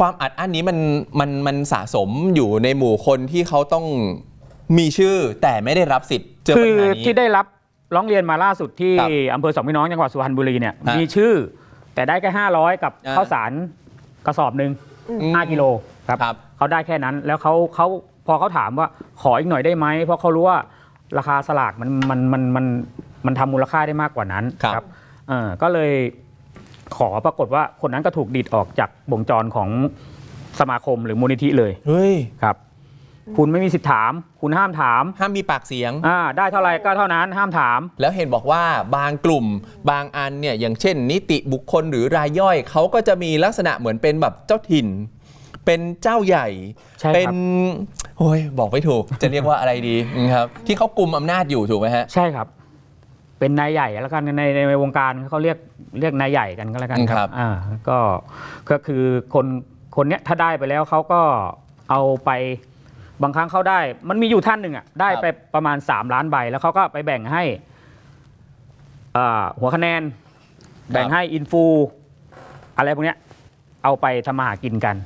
ความอัดอั้นนี้มันมันมันสะสมอยู่ในหมู่คนที่เขาต้องมีชื่อแต่ไม่ได้รับสิทธิ์เจอคืปัญอหานี้ ที่ได้รับร้องเรียนมาล่าสุดที่ครับอำเภอสองพี่น้องจังหวัดสุพรรณบุรีเนี่ยฮะมีชื่อ แต่ได้แค่ 500 กับอ่าข้าวสารกระสอบหนึ่งอืมห้ากิโลครับครับ เขาได้แค่นั้นแล้วเขาเขาพอเขาถามว่าขออีกหน่อยได้ไหมเพราะเขารู้ว่าราคาสลากมันมันมันมันมันทำมูลค่าได้มากกว่านั้นครับ เออก็เลย ขอปรากฏว่าคนนั้นก็ถูกดีดออกจากวงจรของสมาคมหรือมูลนิธิเลยเฮ้ยครับ คุณไม่มีสิทธิ์ถาม คุณห้ามถามห้ามมีปากเสียง อ่าได้เท่าไหร่ก็เท่านั้นห้ามถาม แล้วเห็นบอกว่าบางกลุ่มบางอันเนี่ยอย่างเช่น นิติบุคคลหรือรายย่อยเขาก็จะมีลักษณะเหมือนเป็นแบบเจ้าถิ่น เป็นเจ้าใหญ่ ใช่ครับ เป็นโอ้ยบอกไม่ถูก จะเรียกว่าอะไรดีครับ ที่เขากลุ่มอำนาจอยู่ถูกไหมฮะ ใช่ครับ เป็นนายใหญ่แล้วกันในในในวงการเขาเรียกเรียกนายใหญ่กันก็แล้วกันคครัรับบ อ่าก็ก็คือคนคนเนี้ยถ้าได้ไปแล้วเขาก็เอาไปบางครั้งเขาได้ มันมีอยู่ท่านหนึ่งอะได้ไปประมาณ 3 ล้านใบ แล้วเขาก็ไปแบ่งให้อ่าหัวคะแนน แบ่งให้อินฟูอะไรพวกเนี้ยเอาไปทำมาหากินกัน